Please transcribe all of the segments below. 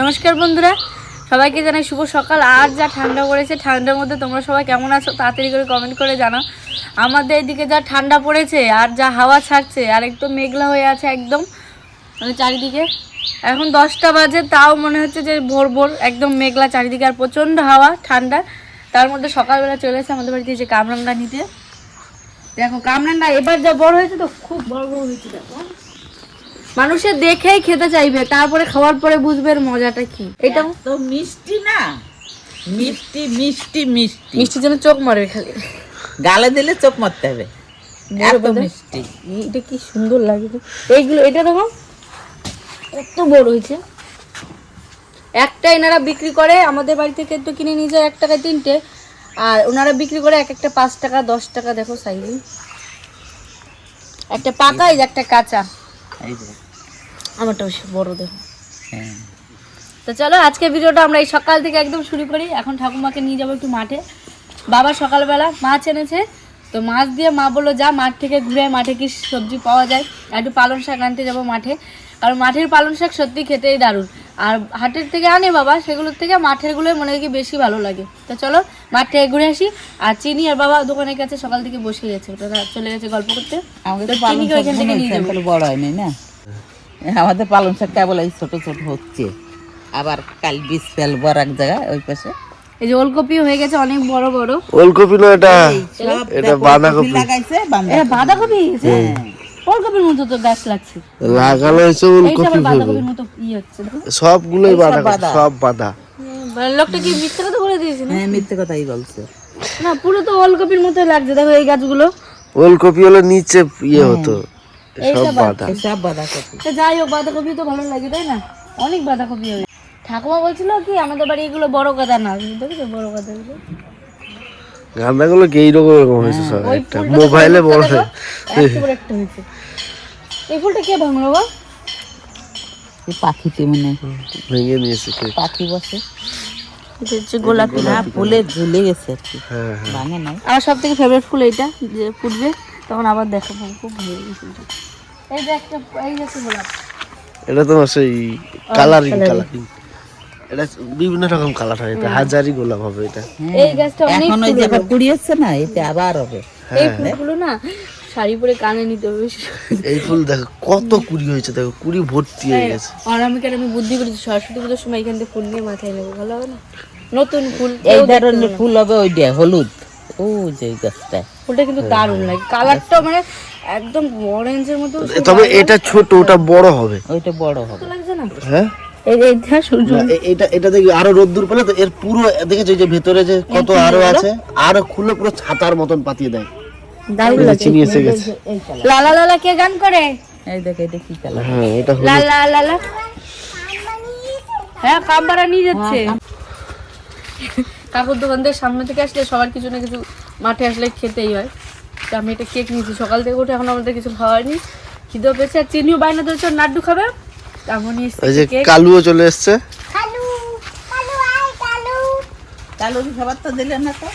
নমস্কার বন্ধুরা, সবাইকে জানাই শুভ সকাল। আর যা ঠান্ডা পড়েছে, ঠান্ডার মধ্যে তোমরা সবাই কেমন আছো তাড়াতাড়ি করে কমেন্ট করে জানাও। আমাদের এদিকে যা ঠান্ডা পড়েছে আর যা হাওয়া ছাড়ছে, আর একদম মেঘলা হয়ে আছে একদম মানে চারিদিকে। এখন দশটা বাজে, তাও মনে হচ্ছে যে ভোর ভোর, একদম মেঘলা চারিদিকে আর প্রচণ্ড হাওয়া, ঠান্ডা। তার মধ্যে সকালবেলা চলে এসে আমাদের বাড়িতে যে কামরাঙ্গা নিতে। দেখো কামরাঙ্গা এবার যা বড় হয়েছে তো, খুব বড় বড় হয়েছে, দেখো। মানুষের দেখেই খেতে চাইবে তারপরে খাওয়ার পরে বুঝবে এর মজাটা কি। এটা তো মিষ্টি না? মিষ্টি মিষ্টি মিষ্টি। মিষ্টির জন্য চোখ মারবে খালি। গালে দিলে চোখ মারতে হবে। এত মিষ্টি। এটা কি সুন্দর লাগে এইগুলো এটা দেখো। কত বড় হয়েছে। একটা এনারা বিক্রি করে আমাদের বাড়ি থেকে তো কিনে নিয়ে যায় এক টাকায় তিনটে। আর ওনারা বিক্রি করে এক একটা পাঁচ টাকা দশ টাকা দেখো সাইজ। একটা পাকা একটা কাঁচা। আমারটা বড় দেখো। হ্যাঁ। তো চলো আজকে ভিডিওটা আমরা এই সকাল থেকে একদম শুরু করি। এখন ঠাকুমাকে নিয়ে যাব একটু মাঠে। বাবা সকালবেলা মাছ এনেছে। তো মাছ দিয়ে মা বলল যা মাঠ থেকে ঘুরে মাঠে কি সবজি পাওয়া যায়? একটু পালং শাক আনতে যাব মাঠে। কারণ মাঠের পালং শাক সত্যি খেতেই দারুণ। আর হাটের থেকে আনে বাবা সেগুলোর থেকে মাঠেরগুলোই মনে হয় কি বেশি ভালো লাগে। তো চলো মাঠ থেকে ঘুরে আসি। আর চিনি আর বাবা দোকানের কাছে সকাল থেকে বসে গেছে। ওটা চলে গেছে গল্প করতে। আমাকে তো ওইখান থেকে নিয়ে যাব। বড় হয়নি না? আমাদের পালং শাক কেবল এই ছোট ছোট হচ্ছে। আবার কাল বীজ ফেলব আর এক জায়গায় ওই পাশে। এই যে ওলকপিও হয়ে গেছে অনেক বড় বড়। ওলকপি না এটা? এটা বাঁধাকপি। কপি লাগাইছে এটা বাঁধাকপি? ওলকপির মতো তো গাছ লাগছে। লাগানো হয়েছে ওলকপি বাঁধাকপির মতো ই হচ্ছে সবগুলোই বাঁধা বাঁধা। সব বাঁধা। লোকটা কি মিথ্যে কথা বলে দিয়েছে না? হ্যাঁ মিথ্যে কথাই বলছে। না পুরো তো ওলকপির মতো লাগছে দেখো এই গাছগুলো। ওলকপি হলে নিচে ইয়ে হতো। সব বাঁধা এই সব বাঁধা যাই হোক বাঁধাকপি তো ভালো লাগে তাই না? অনেক বাঁধাকপি হয় ঠাকুমা বলছিল কি আমাদের বাড়ি এগুলো বড় গাদা না দেখেছ বড় গাদা গাঁদাগুলো কি এইরকম এরকম হয়েছে সব? একটা ফুলটা মোবাইলে বড় দেখো, এত বড় একটা হয়েছে। এই ফুলটা কে ভাঙলো গো? এই পাখিতে মানে ভেঙে নিয়েছে পাখি বসে। গোলাপি না? ফুলে ঝুলে গেছে আর কি। হ্যাঁ হ্যাঁ। ভাঙে নাই। আমার সব থেকে ফেভারিট ফুল এইটা যে ফুটবে? তখন আবার দেখাবো খুব ভালো এই যে একটা এই যে গোলাপ। এটা তোমার সেই কালারিং কালারিং। এটা বিভিন্ন রকম কালার হয় এটা হাজারি গোলাপ হবে এটা। এই গাছটা অনেক এখন ওই যে আবার কুড়ি হচ্ছে না এতে আবার হবে। এই ফুলগুলো না শাড়ি পরে কানে নিতে হবে। এই ফুল দেখো কত কুড়ি হয়েছে দেখো কুড়ি ভর্তি হয়ে গেছে। আর আমি কেন আমি বুদ্ধি করেছি সরস্বতী পুজোর সময় এখান থেকে ফুল নিয়ে মাথায় নেব ভালো হবে না? নতুন ফুল এই ধরনের ফুল হবে ওইটা হলুদ। ও যে ওই গাছটা। ফুলটা কিন্তু দারুণ লাগে। কালারটা মানে একদম অরেঞ্জের মতো তবে এটা ছোট ওটা বড় হবে। ওইটা বড় হবে। লাগছে না? হ্যাঁ? এই এইটা সূর্য না, এ- এটা এটা দেখি আরও রোদ্দুর পেলে তো এর পুরো দেখেছ যে ভেতরে যে কত আরও আছে? আরও খুলে পুরো ছাতার মতন পাতিয়ে দেয়। দারুণ এসে গেছে। লালা লালা কে গান করে? এই দেখে এটা কি কালার হ্যাঁ এটা লালা লালা হ্যাঁ কামবারা নিয়ে যাচ্ছে। কাকুর দোকানদের সামনে থেকে আসলে সবার কিছু না কিছু মাঠে আসলে খেতেই হয়। তো আমি এটা কেক নিয়েছি। সকাল থেকে উঠে এখন আমাদের কিছু খাওয়া হয়নি। খিদেও পেয়েছে আর চিনিও বাইনা ধরেছে লাড্ডু খাবে। তেমনই এই যে কালুও চলে এসছে। কালো খাবার তো দিলেন না তো?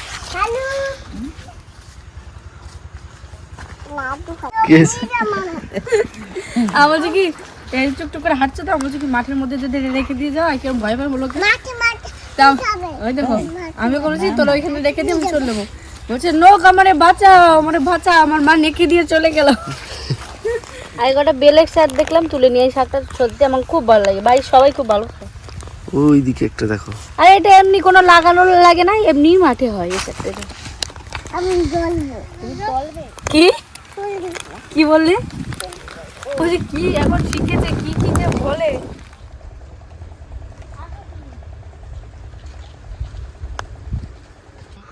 কি টুকটুক করে হাঁটছে তো? কি মাঠের মধ্যে যদি রেখে দিয়ে যাও কেউ ভয় ভয় বলো তাও ওই দেখো আমি বলেছি তোরা ওইখানে রেখে দিয়ে আমি চলে নেব বলছে নোক আমারে বাঁচাও আমারে বাঁচা আমার মা নেকি দিয়ে চলে গেল। আর কটা বেলের শাক দেখলাম তুলে নিয়ে এই শাকটা সত্যি আমার খুব ভালো লাগে। বাড়ির সবাই খুব ভালো খায়। ওই দিকে একটা দেখো। আর এটা এমনি কোনো লাগানো লাগে না এমনি মাঠে হয় এই শাকটা। কি? কি বললি? বলছি কি এখন শিখেছে কি কি যে বলে?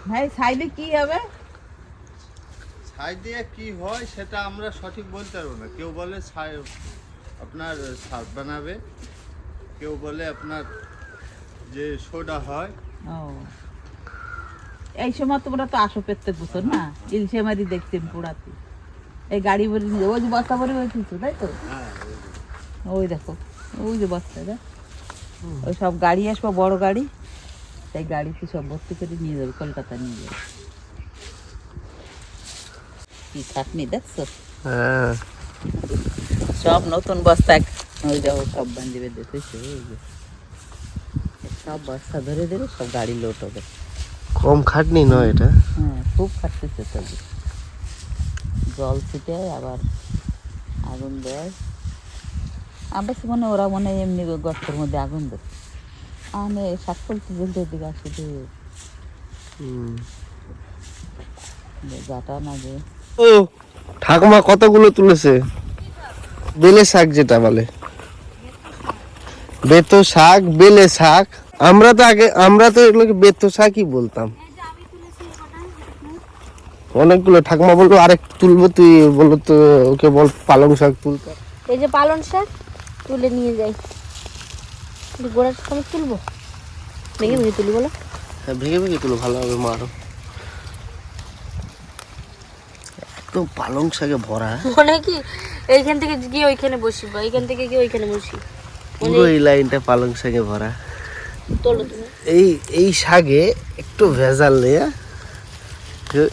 ভাই সাইডে কি হবে? দিয়ে কি হয় সেটা আমরা সঠিক বলতে পারব না। কেউ বলে ছাই আপনার সার বানাবে কেউ বলে আপনার যে সোডা হয়। এই সময় তোমরা তো আসো প্রত্যেক বছর না? ইলশে মারি দেখছেন পুরাতে। এই গাড়ি নিয়ে ওই যে বস্তা ভরে বসেছো তাই তো? হ্যাঁ ওই দেখো ওই যে বস্তা ওই সব গাড়ি আসব বড় গাড়ি। তাই গাড়িতে সব ভর্তি করে নিয়ে যাবে কলকাতা নিয়ে যাবে। কি চাটনি দেখছ? হ্যাঁ। সব নতুন বস্তা ওই দেখো সব বান্ধবে দেখেছ সব বস্তা ধরে ধরে সব গাড়ি লোড হবে। কম খাটনি নয় এটা? হ্যাঁ খুব খাটতেছে তবে জল ছিটে আবার আগুন দেয়। আমরা মনে হয় ওরা মনে হয় এমনি গর্তের মধ্যে আগুন দেয় আমি শাক সবজি বলতে আসলে যাটা না যে ও ঠাকুমা কতগুলো তুলেছে? বেলে শাক যেটা বলে। বেতো শাক বেলে শাক। আমরা তো আগে আমরা তো এগুলোকে বেতো শাকই বলতাম। অনেকগুলো ঠাকুমা বলল আরেক তুলবো তুই বলল তো ওকে বল পালং শাক তুলতে। এই যে পালং শাক তুলে নিয়ে যাই। তুলবো? ভেঙে ভেঙে তুলি বলো। হ্যাঁ ভেঙে ভেঙে তুলো ভালো হবে মা আরও। একদম পালং শাকে ভরা মনে কি এইখান থেকে গিয়ে ওইখানে বসি বা এইখান থেকে গিয়ে ওইখানে বসি। পুরো এই লাইনটা পালং শাকে ভরা। এই এই শাকে একটু ভেজাল নেই হ্যাঁ?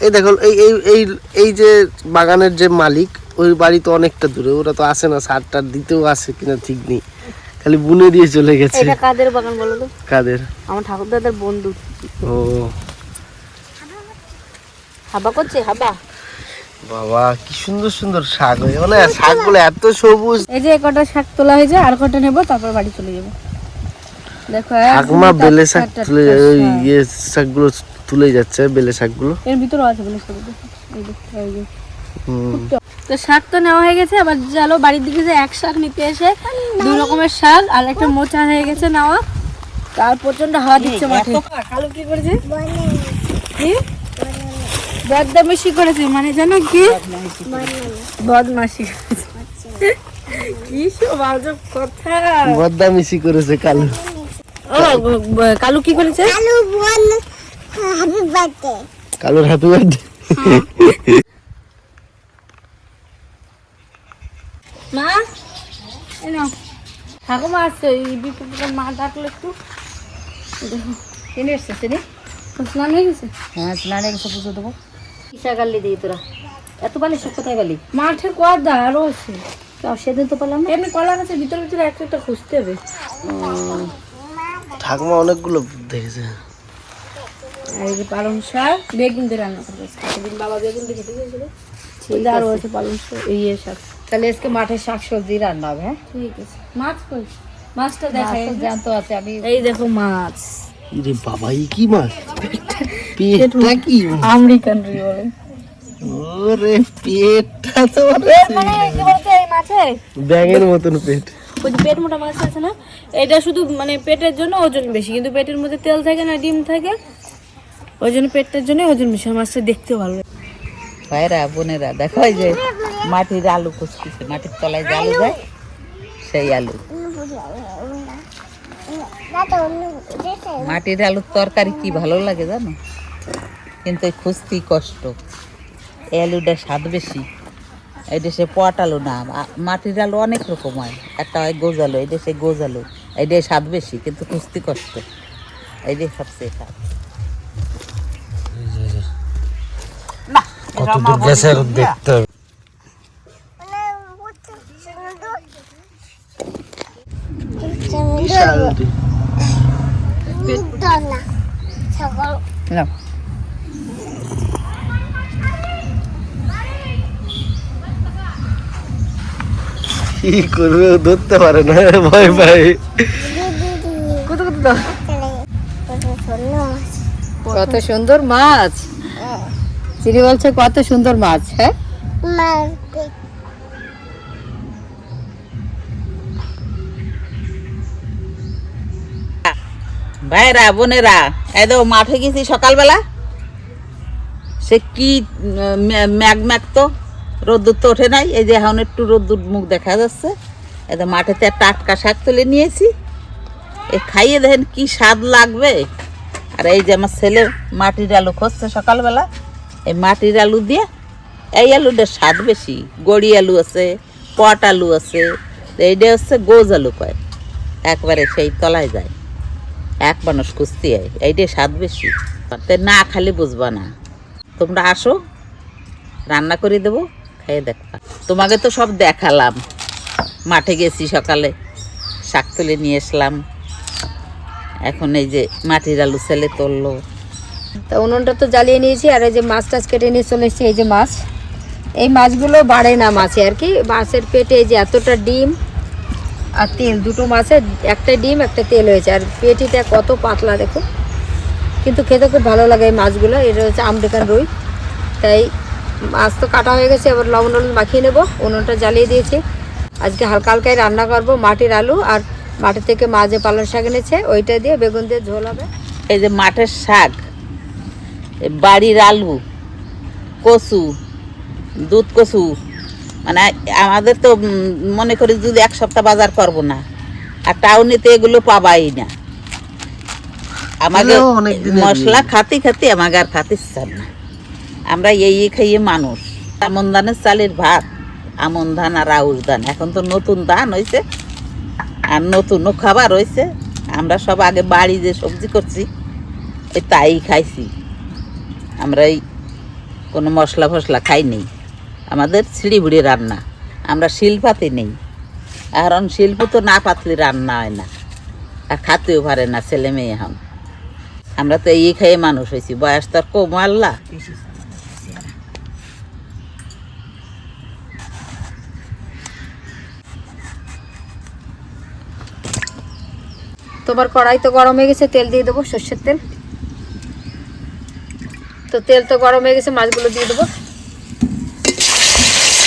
এই দেখো এই এই এই এই যে বাগানের যে মালিক ওই বাড়ি তো অনেকটা দূরে ওরা তো আসে না সার টার দিতেও আসে কিনা ঠিক নেই। খালি বুনে দিয়ে চলে গেছে। এটা কাদের বাগান বলো তো? কাদের? আমার ঠাকুর দাদার বন্ধু। ও। হাবা করছে হাবা? বাবা কি সুন্দর সুন্দর শাক হয় মানে শাকগুলো এত সবুজ। এই যে কটা শাক তোলা হয়েছে আর কটা নেব তারপর বাড়ি চলে যাব। দেখো একদম বেলে শাক তুলে ওই ইয়ে শাকগুলো তুলে যাচ্ছে বেলে শাকগুলো। এর ভিতরেও আছে বলে সব এই হুম তো শাক তো নেওয়া হয়ে গেছে আবার বাড়ির দিকে যে এক শাক নিতে এসে দুই রকমের শাক আর একটা মোচা হয়ে গেছে নেওয়া। তার প্রচণ্ড হাওয়া দিচ্ছে মাঠে। কালো কি করেছে? কি? বদমাইশি করেছে মানে জানো কি? বদমাসি কি সব আজব কথা। বদনামিশি করেছে কালু। ও কালু কি করেছে? কালুর হ্যাপি বার্থডে মা? এই নাও। ঠাকুমা আসছে বিপুলের মা ডাকলো একটু। দেখো কিনে এসছে স্নান হয়ে গেছে? হ্যাঁ স্নানে গেছে পুজো দেবো। কিসা দিই তোরা? এত বালি সব কোথায় বালি মাঠে কোয়াদা আরও আছে। তাও সেদিন তো পেলাম এমনি কলা গাছের ভিতরে ভিতরে একটা একটা খুঁজতে হবে। ঠাকুমা অনেকগুলো দেখেছে। আর এই যে পালং শাক বেগুন দিয়ে রান্না করবে। বাবা বেগুন দিয়ে খেতে গেছিল সেদিন আরও আছে। পালং শাক এই ইয়ে শাক। তাহলে আজকে মাঠে শাক সবজি রান্না হবে হ্যাঁ? ঠিক আছে। মাছ কই? মাছটা জ্যান্ত আছে আমি এই দেখো মাছ। রে বাবা এই কি মাছ? পেটটা কি আমেরিকান রি বলে। ওরে পেটটা তো মানে কি বলতে এই মাছে ব্যাঙের মতন পেট। ওই যে পেট মোটা মাছ আছে না? এটা শুধু মানে পেটের জন্য ওজন বেশি কিন্তু পেটের মধ্যে তেল থাকে না ডিম থাকে। ওই জন্য পেটের জন্য ওজন বেশি আর মাছটা দেখতে ভালো ভাইরা বোনেরা দেখো এই যে। মাটির আলু কুচকুচে মাটির তলায় যে আলু যায়, সেই আলু। মাটির আলুর তরকারি কি ভালো লাগে জানো? কিন্তু খুঁজতেই কষ্ট। এই আলুটা স্বাদ বেশি। এই দেশে পট আলু না মাটির আলু অনেক রকম হয়। একটা হয় গোজ আলু, এই দেশে গোজ আলু। এই দেশে স্বাদ বেশি, কিন্তু খুঁজতে কষ্ট। এই দেশ সবচেয়ে স্বাদ দেখতে হবে বিশাল নাও। কি করবে? ধরতে পারে না। ভয় পাই কত সুন্দর মাছ। চিনি বলছে কত সুন্দর মাছ হ্যাঁ? ভাইরা, বোনেরা, এদো মাঠে গেছি সকালবেলা। সে কি ম্যাগ ম্যাগ তো, রোদ্দুর তো ওঠে নাই, এই যে এখন একটু রোদ্দুর মুখ দেখা যাচ্ছে। এদো মাঠেতে একটা টাটকা শাক তুলে নিয়েছি। এ খাইয়ে দেখেন কি স্বাদ লাগবে। আর এই যে আমার ছেলে মাটির আলু খুঁজছে সকালবেলা, এই মাটির আলু দিয়ে, এই আলুটার স্বাদ বেশি। গড়ি আলু আছে, পট আলু আছে, এইটা হচ্ছে গোজ আলু কয়। একবারে সেই তলায় যায়। এক মানুষ খুঁজতে হয় এইটাই স্বাদ বেশি। তে না খালি বুঝবা না। তোমরা আসো, রান্না করে দেবো, খেয়ে দেখবা। তোমাকে তো সব দেখালাম। মাঠে গেছি সকালে, শাক তুলে নিয়ে আসলাম এখন এই যে মাটির আলু ছেলে তুললো। তা উনুনটা তো জ্বালিয়ে নিয়েছি, আর এই যে মাছ টাছ কেটে নিয়ে চলে এসেছি, এই যে মাছ। এই মাছগুলো বাড়ে না মাছে আর কি। মাছের পেটে এই যে এতটা ডিম আর তেল, দুটো মাছের একটা ডিম, একটা তেল হয়েছে। আর পেটিটা কত পাতলা দেখো। কিন্তু খেতে খুব ভালো লাগে এই মাছগুলো। এটা হচ্ছে আমেরিকান রুই। তাই মাছ তো কাটা হয়ে গেছে, এবার লবণ লবণ মাখিয়ে নেব। উনুনটা জ্বালিয়ে দিয়েছি। আজকে হালকা হালকাই রান্না করব, মাটির আলু আর মাটি থেকে মাঝে পালং শাক এনেছে, ওইটা দিয়ে বেগুন দিয়ে ঝোল হবে। এই যে মাঠের শাক বাড়ির আলু, কচু, দুধ কচু মানে আমাদের তো মনে করি যদি এক সপ্তাহ বাজার করব না আর টাউনেতে এগুলো পাবাই না। দিনের মশলা খাতে খাতে আমাকে আর খাতে চান না। আমরা এই এই খাইয়ে মানুষ। আমন ধানের চালের ভাত আমন ধান আর আউশ ধান। এখন তো নতুন ধান হয়েছে আর নতুনও খাবার হয়েছে আমরা সব আগে বাড়ি যে সবজি করছি ওই তাই খাইছি। আমরা এই কোনো মশলা ফসলা খাই নেই। আমাদের ছিঁড়িবুড়ি রান্না। আমরা শিলপাতে নেই। এখন শিল্প তো না পাতলে রান্না হয় না। আর খাতেও পারে না, ছেলে মেয়ে এখন আমরা তো এই খেয়ে মানুষ হয়েছি। বয়স তো আর কম আল্লাহ। তোমার কড়াই তো গরম হয়ে গেছে, তেল দিয়ে দেবো সর্ষের তেল। তো তেল তো গরম হয়ে গেছে, মাছগুলো দিয়ে দেবো।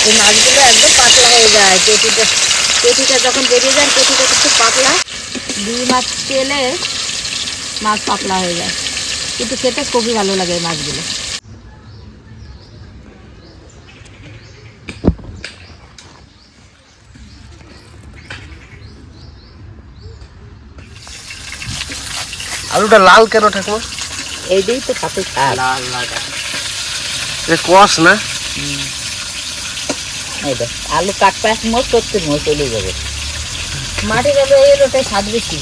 এই মাছগুলো একদম পাতলা হয়ে যায়। পেটিটা পেটিটা যখন বেরিয়ে যায় পেটিটা একটু পাতলা দুই মাছ তেলে মাছ পাতলা হয়ে যায়। কিন্তু খেতে খুবই ভালো লাগে এই মাছগুলো। আলুটা লাল কেন ঠাকুমা? এই দিয়েই তো সাথে খার এ কষ না? আলু কাটতে এক মোট করতে মোট চলে যাবে। মাটির আলু এই আলুটাই স্বাদ বেশি।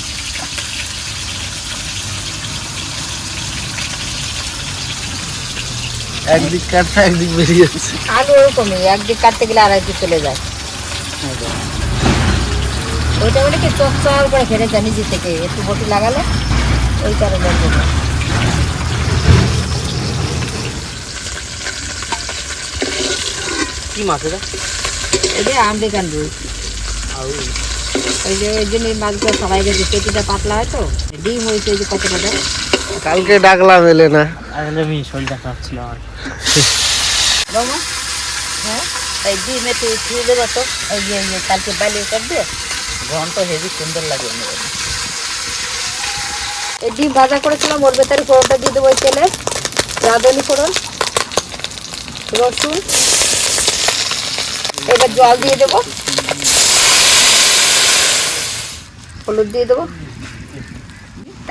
একদিক কাটটা একদিক বেরিয়ে যাচ্ছে। আলু ওরকমই একদিক কাটতে গেলে আর একদিক চলে যায়। ওইটা মানে কি চক চক করে খেতে যায় নিজে থেকে একটু বটি লাগালে ওই কারণে কি মাছ এটা? যে আমেরিকান রুই। ওই যে ওই জন্য মাছগুলো সবাই গেছে পেটিটা পাতলা হয় তো ডিম হয়েছে যে কতটা দেয়? কালকে ডাকলাম এলে না। বৌমা হ্যাঁ এই ডিম একটু ছুঁয়ে দেবো তো। এই যে এই যে কালকে বাইলে করবে। ঘন্ট হেভি সুন্দর লাগে এই ডিম ভাজা করেছিলাম ওর ভেতরে ফোড়নটা দিয়ে দেবো ওই তেলে। রাঁধুনি ফোড়ন রসুন। এবার জল দিয়ে দেবো। হলুদ দিয়ে দেবো।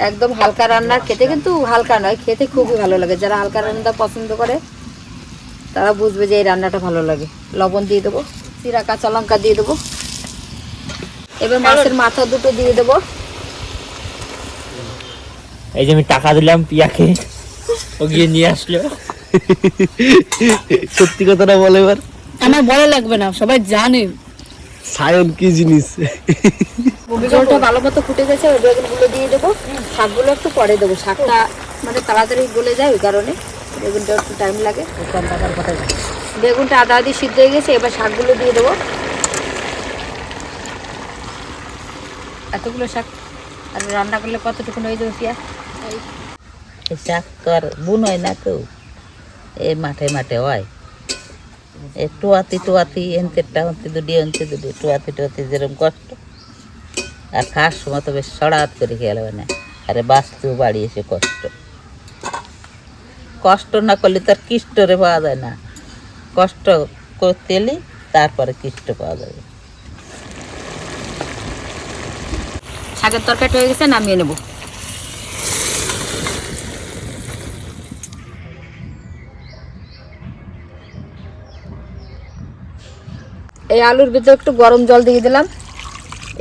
একদম হালকা রান্না খেতে কিন্তু হালকা নয় খেতে খুবই ভালো লাগে। যারা হালকা রান্না পছন্দ করে তারা বুঝবে যে এই রান্নাটা ভালো লাগে। লবণ দিয়ে দেবো চিরা কাঁচা লঙ্কা দিয়ে দেবো। এবার মাছের মাথা দুটো দিয়ে দেবো। এই যে আমি টাকা দিলাম পিয়াকে ও গিয়ে নিয়ে আসলো। সত্যি কথাটা বলে এবার। আমার ভালো লাগবে না সবাই জানে। সায়ন কি জিনিস? জলটা ভালো মতো ফুটে গেছে ওই বেগুনগুলো দিয়ে দেবো। শাকগুলো একটু পরে দেবো। শাকটা মানে তাড়াতাড়ি গলে যায় ওই কারণে। বেগুনটা একটু টাইম লাগে। বেগুনটা আদা আদি সিদ্ধ হয়ে গেছে এবার শাকগুলো দিয়ে দেবো। এতগুলো শাক আর রান্না করলে কতটুকু হয়ে যাবে পিয়া? এই শাক তো আর বুন হয় না কেউ। এই মাঠে মাঠে হয়। এ টুয়াতি টুয়াতি এনতেরটা হতে দুটি অন্তে দুটি টুয়াতি টুয়াতি যেরকম কষ্ট। আর খাস সময় তো বেশ সড়াত করে খেয়াল হয় না আরে বাঁচতেও বাড়ি এসে কষ্ট। কষ্ট না করলে তার কিষ্টরে পাওয়া যায় না। কষ্ট করতে এলি, তারপরে কিষ্ট পাওয়া যাবে। শাকের তরকারিটা হয়ে গেছে, নামিয়ে নেব। এই আলুর ভিতরে একটু গরম জল দিয়ে দিলাম।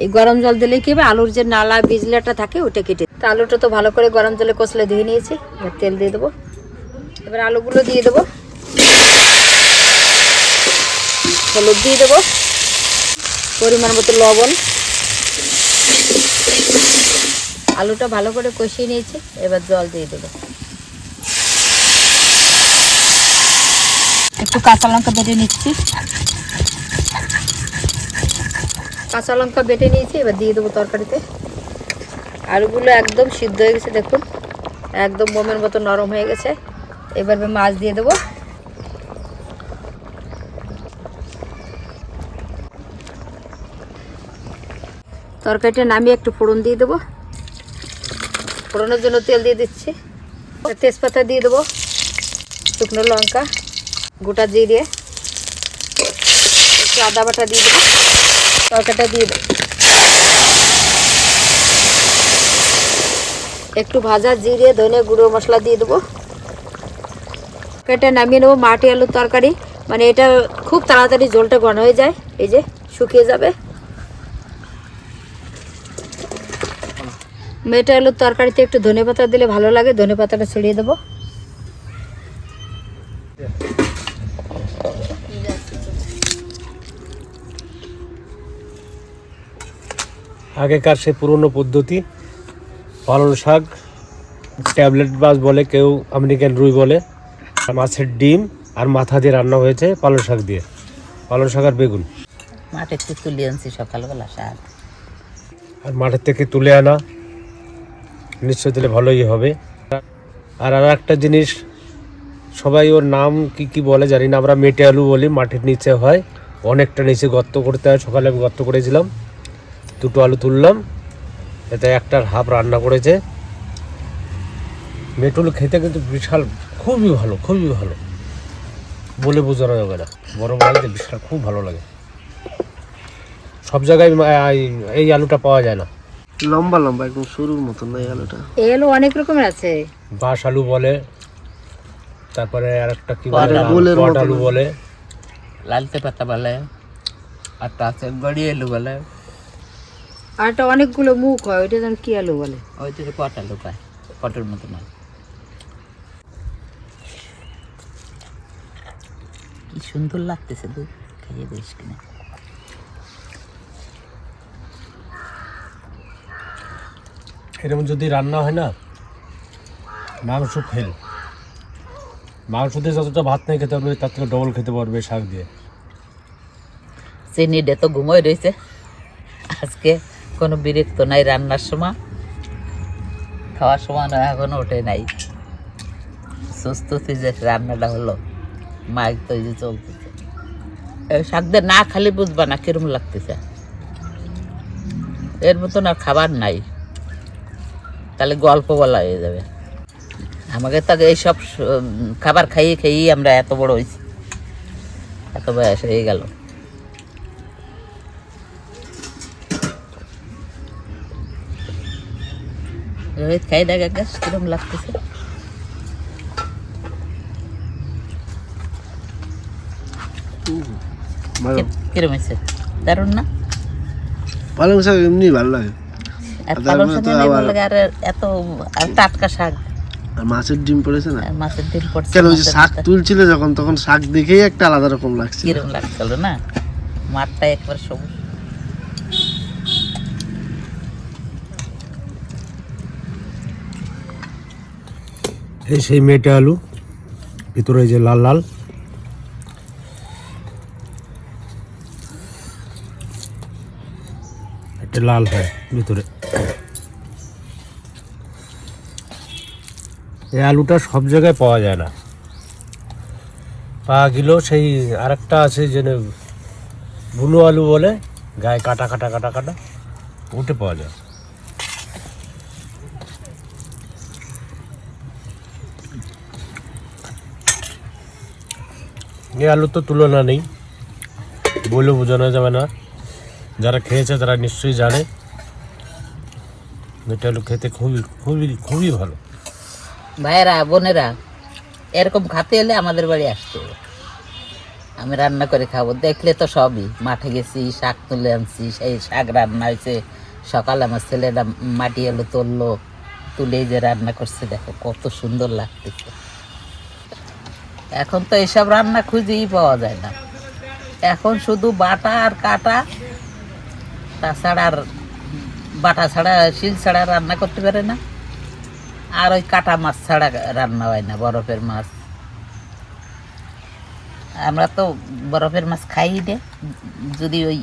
এই গরম জল দিলে কি হবে? আলুর যে নালা বিজলাটা থাকে, ওটা কেটে আলুটা তো ভালো করে গরম জলে কষলে ধুয়ে নিয়েছি। এবার তেল দিয়ে দেবো। এবার আলুগুলো দিয়ে দেবো। হলুদ দিয়ে দেবো। পরিমাণ মতো লবণ। আলুটা ভালো করে কষিয়ে নিয়েছি। এবার জল দিয়ে দেবো। একটু কাঁচা লঙ্কা বেটে নিচ্ছি। কাঁচা লঙ্কা বেটে নিয়েছি, এবার দিয়ে দেবো তরকারিতে। আলুগুলো একদম সিদ্ধ হয়ে গেছে, দেখুন। একদম বোমের মতো নরম হয়ে গেছে। এবার মাছ দিয়ে দেবো। তরকারিটা নামিয়ে একটু ফোড়ন দিয়ে দেবো। ফোড়নের জন্য তেল দিয়ে দিচ্ছি। তেজপাতা দিয়ে দেবো। শুকনো লঙ্কা, গোটা জিরে। আদা বাটা দিয়ে দেবো। তরকারিটা দিয়ে দেবো একটু ভাজা জিরে, ধনে গুঁড়ো মশলা দিয়ে দেবো। এটা নামিয়ে নেব, মাটি আলুর তরকারি। মানে এটা খুব তাড়াতাড়ি জলটা ঘন হয়ে যায়, এই যে শুকিয়ে যাবে। মেটা আলুর তরকারিতে একটু ধনে পাতা দিলে ভালো লাগে, ধনে পাতাটা ছড়িয়ে দেবো। আগেকার সে পুরনো পদ্ধতি পালং শাক ট্যাবলেট মাছ বলে কেউ আমেরিকান রুই বলে মাছের ডিম আর মাথা দিয়ে রান্না হয়েছে পালং শাক দিয়ে। পালং শাক আর বেগুন। মাঠে একটু তুলে আনছি সকালবেলা শাক। আর মাঠের থেকে তুলে আনা নিশ্চয় দিলে ভালোই হবে। আর আর একটা জিনিস সবাই ওর নাম কি কি বলে জানি না আমরা মেটে আলু বলি মাটির নিচে হয় অনেকটা নিচে গর্ত করতে হয় সকালে আমি গর্ত করেছিলাম। দুটো আলু তুললাম। এতে একটার হাফ রান্না করেছে। মেটুল খেতে কিন্তু বিশাল খুবই ভালো খুবই ভালো। বলে বোঝানো যাবে না। বড় বাড়িতে বিশাল খুব ভালো লাগে। সব জায়গায় এই- আলুটা পাওয়া যায় না। লম্বা লম্বা একদম সরুর মতন না এই আলুটা? এই আলু অনেক রকমের আছে। বাঁশ আলু বলে তারপরে আর একটা কি বলে? আলু বলে। লালতে পাতা বলে আর আছে গড়ি আলু বলে। আর একটা অনেকগুলো মুখ হয় ওইটা যেন কি আলু বলে? ওই থেকে পট আলু পায় পটের মতো না কি সুন্দর লাগতেছে তুই খাইয়ে দিস কিনা। এরকম যদি রান্না হয় না মাংস ফেল মাংস দিয়ে যতটা ভাত নিয়ে খেতে পারবে তার থেকে ডবল খেতে পারবে শাক দিয়ে। চিনি ডে তো ঘুমোয় রয়েছে আজকে কোনো বিরক্ত নাই রান্নার সময়। খাওয়ার সময় না, এখনও ওঠে নাই। সুস্থ যে রান্নাটা হলো। মাইক তো যে চলতেছে। এই শাক দিয়ে না খালি বুঝবা না কিরম লাগতেছে। এর মতন আর খাবার নাই। তাহলে গল্প বলা হয়ে যাবে। আমাকে তো এইসব খাবার খাইয়ে খাইয়ে আমরা এত বড় হয়েছি। এত বয়স হয়ে গেল। রোহিত খাই দেখ গ্যাস কিরম লাগতেছে ভালো কি- কিরম হয়েছে দারুণ না পালং শাক এমনি ভালো লাগে আর আর পালং শাক এমনি ভালো লাগে আর এত আর টাটকা শাক আর মাছের ডিম পড়েছে না মাছের ডিম পড়ছে কেন ওই যে শাক। তুলছিল যখন তখন শাক দেখেই একটা আলাদা রকম লাগছে কিরম লাগছিল না মাঠটা একবার সবুজ এই সেই মেটে আলু, ভিতরে যে লাল লাল। একটা লাল হয় ভিতরে। এই আলুটা সব জায়গায় পাওয়া যায় না। পাওয়া গেলেও সেই আরেকটা আছে যে বুনো আলু বলে, গায়ে কাটা কাটা কাটা কাটা, ওটা পাওয়া যায়। এই আলুর তো তুলনা নেই। বলে বোঝানো যাবে না। যারা খেয়েছে তারা নিশ্চয়ই জানে। মেটে আলু খেতে খুবই খুবই খুবই ভালো। ভাইয়েরা, বোনেরা, এরকম খাতে এলে আমাদের বাড়ি আসতে আমি রান্না করে খাব। দেখলে তো সবই। মাঠে গেছি, শাক তুলে আনছি, সেই শাক রান্না হয়েছে। সকালে আমার ছেলেরা মাটি আলু তুললো তুলে যে রান্না করছে, দেখো কত সুন্দর লাগতেছে। এখন তো এসব রান্না খুঁজেই পাওয়া যায় না। এখন শুধু বাটা আর কাটা, তাছাড়া আর বাটা ছাড়া, শিল ছাড়া রান্না করতে পারে না। আর ওই কাটা মাছ ছাড়া রান্না হয় না, বরফের মাছ। আমরা তো বরফের মাছ খাই রে যদি ওই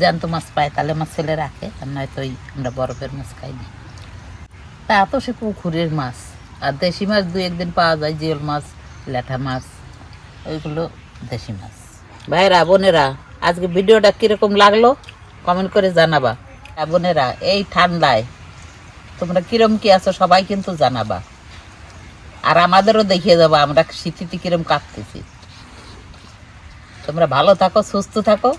জ্যান্ত মাছ পাই তাহলে মাছ ছেলে রাখে, আর নয়তো ওই আমরা বরফের মাছ খাই না। তা তো সে পুকুরের মাছ। আর দেশি মাছ দু একদিন পাওয়া যায়, জিওল মাছ। ল্যাঠা মাছ ওইগুলো দেশি মাছ। ভাইরা বোনেরা আজকে ভিডিওটা কীরকম লাগল? কমেন্ট করে জানাবা। আর বোনেরা এই ঠান্ডায় তোমরা কিরম কি আছো সবাই কিন্তু জানাবা। আর আমাদেরও দেখিয়ে যাব আমরা শীতিতে কিরম কাঁপতেছি তোমরা ভালো থাকো সুস্থ থাকো।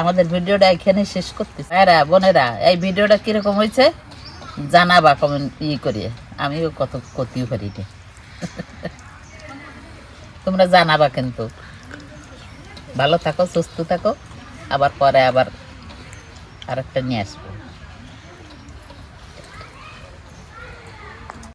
আমাদের ভিডিওটা এখানে শেষ করতেছি। ভাইরা বোনেরা এই ভিডিওটা কীরকম হয়েছে? জানাবা কমেন্ট ই করিয়ে। আমিও কত ক্ষতিও পারি রে। তোমরা জানাবা কিন্তু। ভালো থাকো সুস্থ থাকো। আবার পরে আবার আরেকটা নিয়ে আসব।